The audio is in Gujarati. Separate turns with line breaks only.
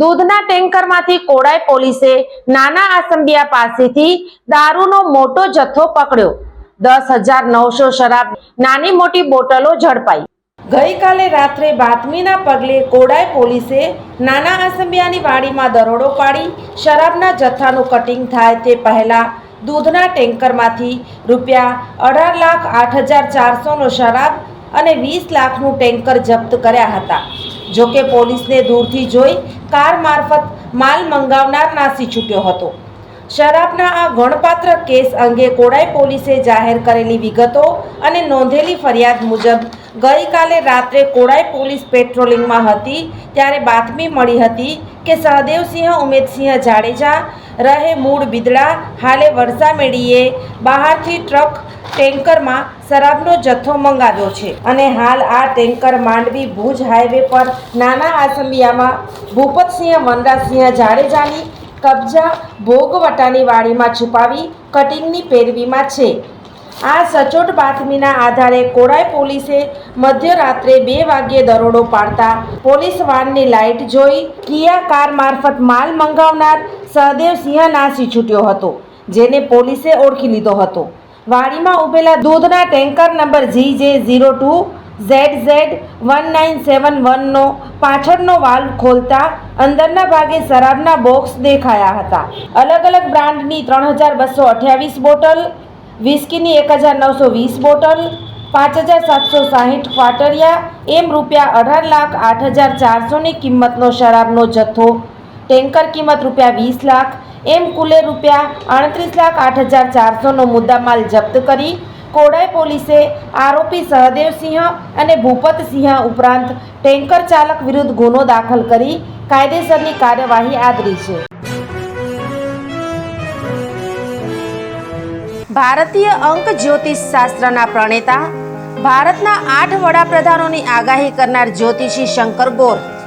દૂધના ટેન્કરમાંથી કોડાઈ પોલીસે નાના આસંબિયા પાસેથી દારૂનો મોટો જથ્થો પકડ્યો. દસ હજાર નવસો શરાબ, નાની મોટી બોટલો ઝડપાઈ. ગઈકાલે રાત્રે બાતમીના પગલે કોડાઈ પોલીસે નાના આસંબિયાની વાડીમાં દરોડો પાડી શરાબના જથ્થાનું કટિંગ થાય તે પહેલા દૂધના ટેન્કરમાંથી રૂપિયા અઢાર લાખ આઠ હજાર ચારસોનો શરાબ અને વીસ લાખનું ટેન્કર જપ્ત કર્યા હતા. જોકે પોલીસને દૂરથી જોઈ કાર મારફત માલ મંગાવનાર નાસી છૂટ્યો હતો. શરાબના આ ગણપાત્ર કેસ અંગે કોડાઈ પોલીસે જાહેર કરેલી વિગતો અને નોંધેલી ફરિયાદ મુજબ ગઈકાલે રાત્રે કોડાઈ પોલીસ પેટ્રોલિંગમાં હતી, ત્યારે બાતમી મળી હતી કે સહદેવસિંહ, ઉમેદસિંહ જાડેજા રહે મૂળ બિદડા, હાલે વરસામેડીએ બહારથી ટ્રક ટેન્કરમાં શરાબનો જથ્થો મંગાવ્યો છે અને હાલ આ ટેન્કર માંડવી ભુજ હાઈવે પર નાના આસંબિયામાં ભૂપતસિંહ વનરાજસિંહ જાડેજાની કબજા ભોગવટાની વાડીમાં છુપાવી કટિંગની પેરવીમાં છે. આ સચોટ બાતમીના આધારે કોડાઈ પોલીસે મધ્યરાત્રે બે વાગ્યે દરોડો પાડતા પોલીસ વાનની લાઇટ જોઈ કિયા કાર મારફત માલ મંગાવનાર સહદેવસિંહ નાસી છૂટ્યો હતો, જેને પોલીસે ઓળખી લીધો હતો. વાડીમાં ઉભેલા દૂધના tanker number G J zero two Z Z one nine seven વનનો પાછળનો વાલ્વ ખોલતા અંદરના ભાગે શરાબના બોક્સ દેખાયા હતા. અલગ અલગ બ્રાન્ડની ત્રણ હજાર બસો અઠ્યાવીસ બોટલ, વિસ્કીની એક હજાર નવસો વીસ બોટલ, પાંચ હજાર સાતસો સાહીઠ ક્વાટરિયા એમ રૂપિયા અઢાર લાખ આઠ હજાર ચારસોની કિંમતનો શરાબનો જથ્થો, ટેન્કર કિંમત રૂપિયા વીસ લાખ એમ કુલે રૂપિયા આડત્રીસ લાખ આઠ હજાર ચારસોનો મુદ્દામાલ જપ્ત કરી કોડાઈ પોલીસે આરોપી સહદેવસિંહ અને ભૂપતસિંહ ઉપરાંત ટેન્કર ચાલક વિરુદ્ધ ગુનો દાખલ કરી કાયદેસરની કાર્યવાહી આદરી છે. ભારતીય અંક જ્યોતિષ શાસ્ત્રના પ્રણેતા, ભારતના આઠ વડાપ્રધાનોની આગાહી કરનાર જ્યોતિષી શંકર ગોર